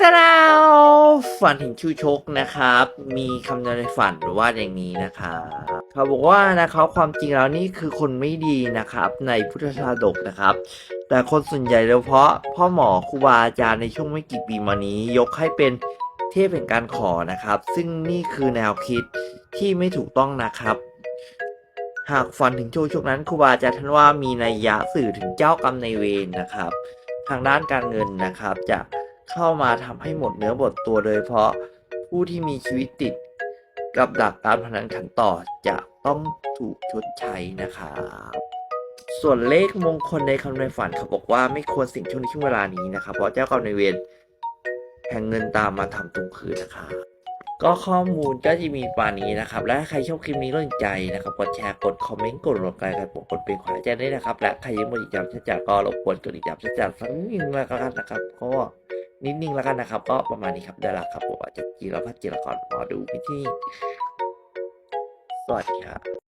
ตราฝันถึงชูชกนะครับ มีคำนในฝันว่าอย่างนี้นะครับเขาบอกว่านะครับความจริงแล้วนี่คือคนไม่ดีนะครับ ในพุทธชาดกนะครับ แต่คนส่วนใหญ่โดยเฉพาะพ่อหมอครูบาอาจารย์ในช่วงไม่กี่ปีมานี้ ยกให้เป็นเทพแห่งการขอนะครับ ซึ่งนี่คือแนวคิดที่ไม่ถูกต้องนะครับ หากฝันถึงโชคโชคนั้นครูบาอาจารย์ท่านว่ามีนัยยะสื่อถึงเจ้ากรรมในายเวรนะครับ ทางด้านการเงินนะครับจะ เข้ามาทำให้หมดเนื้อหมดตัวโดยเฉพาะผู้ที่มีชีวิตติดกับดักการพนันขันต่อจะต้องถูกชดใช้นะครับส่วนเลขมงคลในคำในฝันเขาบอกว่าไม่ควรสิ่งช่วงในช่วงเวลานี้นะครับเพราะเจ้ากรรมนายเวรแห่งเงินตามมาทำตรงคืนนะครับก็ข้อมูลก็จะมีประมาณนี้นะครับ และใครชอบคลิปนี้ก็สนใจนะครับกดแชร์กดคอมเมนต์กดไลค์กันกดเป็นขวาใจด้วยนะครับ และใครยังไม่ติดตามชัดจากก็รบกวนกดติดตามชัดจากสักนิดนึงแล้วกันนะครับก็ นิดนึงแล้วกันนะครับ ก็ประมาณนี้ครับได้ละครับผมอาจจะกีรพัฒน์กีรกรหมอดูพิธีสวัสดีครับ